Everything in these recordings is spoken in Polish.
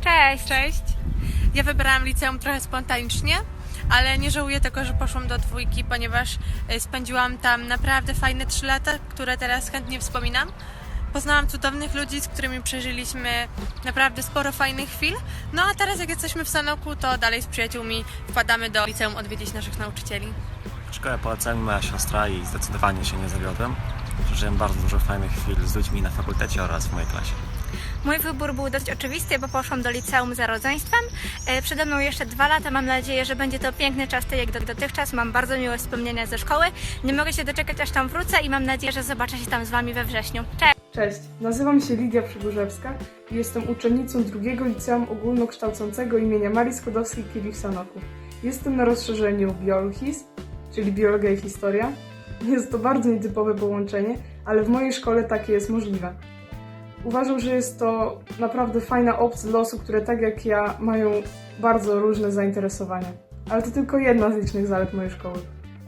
Cześć! Cześć. Ja wybrałam liceum trochę spontanicznie, ale nie żałuję tego, że poszłam do dwójki, ponieważ e, spędziłam tam naprawdę fajne trzy lata, które teraz chętnie wspominam. Poznałam cudownych ludzi, z którymi przeżyliśmy naprawdę sporo fajnych chwil. No a teraz jak jesteśmy w Sanoku, to dalej z przyjaciółmi wpadamy do liceum odwiedzić naszych nauczycieli. Szkołę poleca mi moja siostra i zdecydowanie się nie zawiodłem. Przeżyłem bardzo dużo fajnych chwil z ludźmi na fakultecie oraz w mojej klasie. Mój wybór był dość oczywisty, bo poszłam do liceum za rodzeństwem. E, Przede mną jeszcze dwa lata. Mam nadzieję, że będzie to piękny czas, tak jak do- dotychczas. Mam bardzo miłe wspomnienia ze szkoły. Nie mogę się doczekać, aż tam wrócę i mam nadzieję, że zobaczę się tam z Wami we wrześniu. Cześć! Cześć, nazywam się Lidia Przygórzewska i jestem uczennicą drugiego liceum ogólnokształcącego imienia Marii Skłodowskiej-Curie w Sanoku. Jestem na rozszerzeniu Biologis, czyli Biologia i Historia. Jest to bardzo nietypowe połączenie, ale w mojej szkole takie jest możliwe. Uważam, że jest to naprawdę fajna opcja dla osób, które tak jak ja mają bardzo różne zainteresowania. Ale to tylko jedna z licznych zalet mojej szkoły.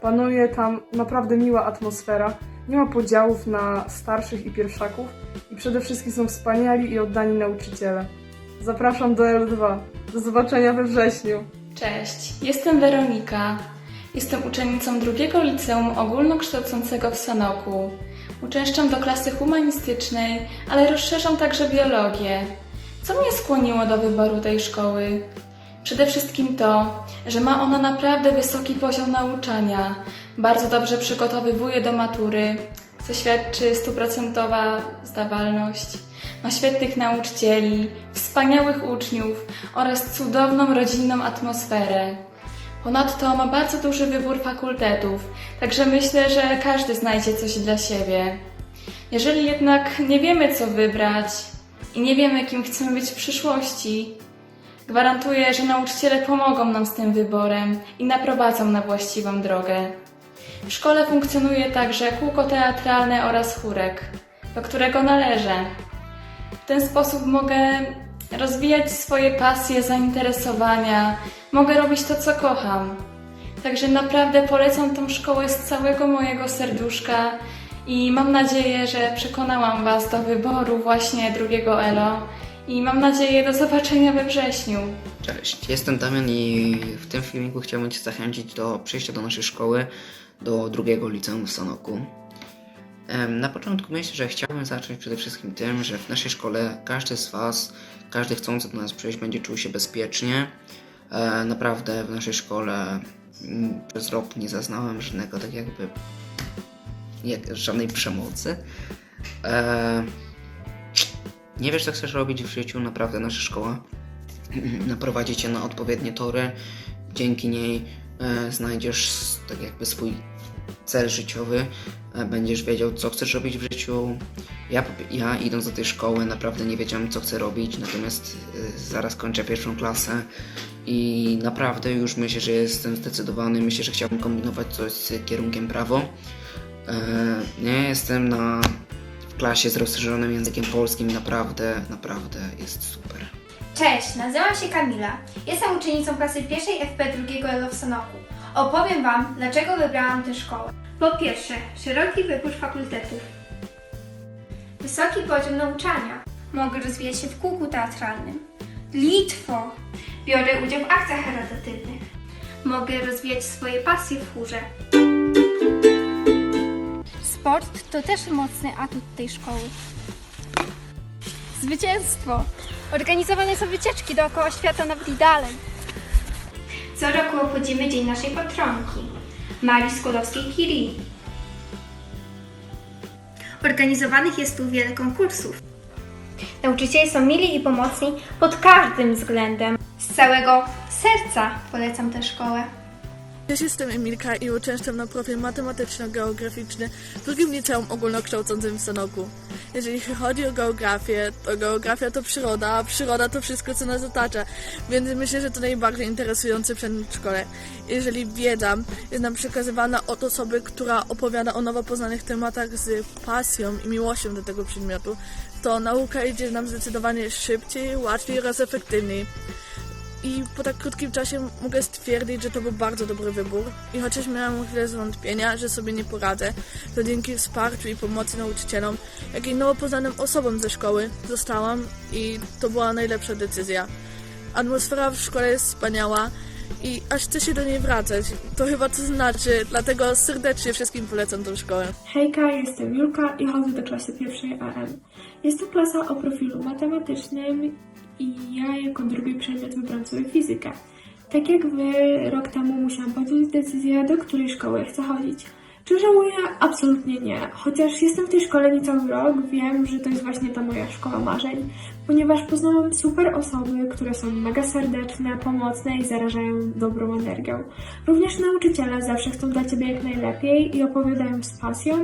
Panuje tam naprawdę miła atmosfera, nie ma podziałów na starszych i pierwszaków i przede wszystkim są wspaniali i oddani nauczyciele. Zapraszam do L2. Do zobaczenia we wrześniu. Cześć, jestem Weronika. Jestem uczennicą drugiego liceum ogólnokształcącego w Sanoku. Uczęszczam do klasy humanistycznej, ale rozszerzam także biologię. Co mnie skłoniło do wyboru tej szkoły? Przede wszystkim to, że ma ona naprawdę wysoki poziom nauczania. Bardzo dobrze przygotowywuje do matury, co świadczy stuprocentowa zdawalność. Ma świetnych nauczycieli, wspaniałych uczniów oraz cudowną rodzinną atmosferę. Ponadto ma bardzo duży wybór fakultetów, także myślę, że każdy znajdzie coś dla siebie. Jeżeli jednak nie wiemy, co wybrać i nie wiemy, kim chcemy być w przyszłości, gwarantuję, że nauczyciele pomogą nam z tym wyborem i naprowadzą na właściwą drogę. W szkole funkcjonuje także kółko teatralne oraz chórek, do którego należę. W ten sposób mogę rozwijać swoje pasje, zainteresowania, mogę robić to, co kocham. Także naprawdę polecam tą szkołę z całego mojego serduszka i mam nadzieję, że przekonałam Was do wyboru właśnie drugiego ELO i mam nadzieję do zobaczenia we wrześniu. Cześć, jestem Damian i w tym filmiku chciałbym Cię zachęcić do przyjścia do naszej szkoły, do drugiego liceum w Sanoku. Na początku myślę, że chciałbym zacząć przede wszystkim tym, że w naszej szkole każdy z Was, każdy chcący do nas przyjść będzie czuł się bezpiecznie. E, Naprawdę w naszej szkole mm, przez rok nie zaznałem żadnego tak jakby jak, żadnej przemocy. E, Nie wiesz co chcesz robić w życiu, naprawdę nasza szkoła naprowadzi cię na odpowiednie tory. Dzięki niej e, znajdziesz tak jakby swój cel życiowy, e, będziesz wiedział, co chcesz robić w życiu. Ja, ja idąc do tej szkoły naprawdę nie wiedziałem, co chcę robić, natomiast e, zaraz kończę pierwszą klasę i naprawdę już myślę, że jestem zdecydowany. Myślę, że chciałbym kombinować coś z kierunkiem prawo. E, nie jestem na w klasie z rozszerzonym językiem polskim, naprawdę, naprawdę jest super. Cześć, nazywam się Kamila. Jestem uczennicą klasy pierwszej FP drugiego ELO w Sanoku. Opowiem Wam, dlaczego wybrałam tę szkołę. Po pierwsze, szeroki wybór fakultetów. Wysoki poziom nauczania. Mogę rozwijać się w kółku teatralnym. Litwo. Biorę udział w akcjach charytatywnych. Mogę rozwijać swoje pasje w chórze. Sport to też mocny atut tej szkoły. Zwycięstwo! Organizowane są wycieczki dookoła świata nawet i dalej. Co roku obchodzimy Dzień naszej patronki, Marii Skłodowskiej-Curie. Organizowanych jest tu wiele konkursów. Nauczyciele są mili i pomocni pod każdym względem. Z całego serca polecam tę szkołę. Cześć, jestem Emilka i uczęszczam na profil matematyczno-geograficzny w drugim liceum ogólnokształcącym w Sanoku. Jeżeli chodzi o geografię, to geografia to przyroda, a przyroda to wszystko, co nas otacza, więc myślę, że to najbardziej interesujący przedmiot w szkole. Jeżeli wiedza jest nam przekazywana od osoby, która opowiada o nowo poznanych tematach z pasją i miłością do tego przedmiotu, to nauka idzie nam zdecydowanie szybciej, łatwiej oraz efektywniej. I po tak krótkim czasie mogę stwierdzić, że to był bardzo dobry wybór. I chociaż miałam chwilę zwątpienia, że sobie nie poradzę, to dzięki wsparciu i pomocy nauczycielom, jak i nowo poznanym osobom ze szkoły zostałam i to była najlepsza decyzja. Atmosfera w szkole jest wspaniała i aż chce się do niej wracać. To chyba co znaczy, dlatego serdecznie wszystkim polecam tę szkołę. Hejka, jestem Julka i chodzę do klasy pierwszej AM. Jest to klasa o profilu matematycznym i ja jako drugi przedmiot wybrałam sobie fizykę. Tak jak wy, rok temu musiałam podjąć decyzję, do której szkoły chcę chodzić. Czy żałuję? Absolutnie nie. Chociaż jestem w tej szkole niecały rok, wiem, że to jest właśnie ta moja szkoła marzeń, ponieważ poznałam super osoby, które są mega serdeczne, pomocne i zarażają dobrą energią. Również nauczyciele zawsze chcą dla Ciebie jak najlepiej i opowiadają z pasją.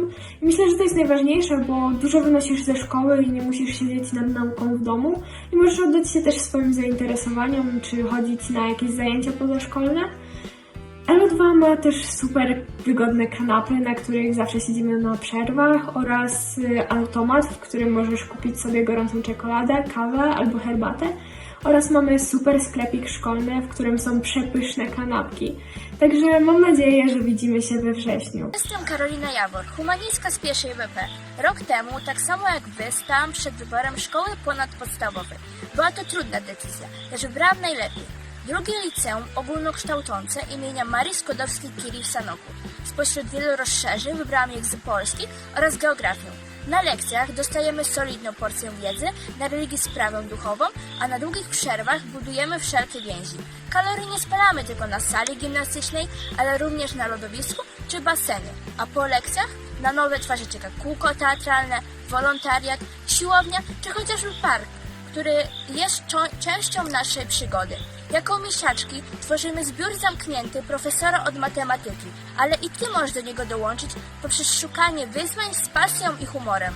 I myślę, że to jest najważniejsze, bo dużo wynosisz ze szkoły i nie musisz siedzieć nad nauką w domu i możesz oddać się też swoim zainteresowaniom, czy chodzić na jakieś zajęcia pozaszkolne. LO2 ma też super wygodne kanapy, na których zawsze siedzimy na przerwach oraz y, automat, w którym możesz kupić sobie gorącą czekoladę, kawę albo herbatę. Oraz mamy super sklepik szkolny, w którym są przepyszne kanapki. Także mam nadzieję, że widzimy się we wrześniu. Jestem Karolina Jawor, humanistka z pierwszej BP. Rok temu, tak samo jak wy, stałam przed wyborem szkoły ponadpodstawowej. Była to trudna decyzja, lecz wybrałam najlepiej. Drugie liceum ogólnokształcące imienia Marii Skłodowskiej-Curie w Sanoku. Spośród wielu rozszerzeń wybrałam język polski oraz geografię. Na lekcjach dostajemy solidną porcję wiedzy, na religii sprawę duchową, a na długich przerwach budujemy wszelkie więzi. Kalorii nie spalamy tylko na sali gimnastycznej, ale również na lodowisku czy basenie, a po lekcjach na nowe twarze czeka kółko teatralne, wolontariat, siłownia czy chociażby park, który jest częścią naszej przygody. Jako miesiaczki tworzymy zbiór zamknięty profesora od matematyki, ale i ty możesz do niego dołączyć poprzez szukanie wyzwań z pasją i humorem.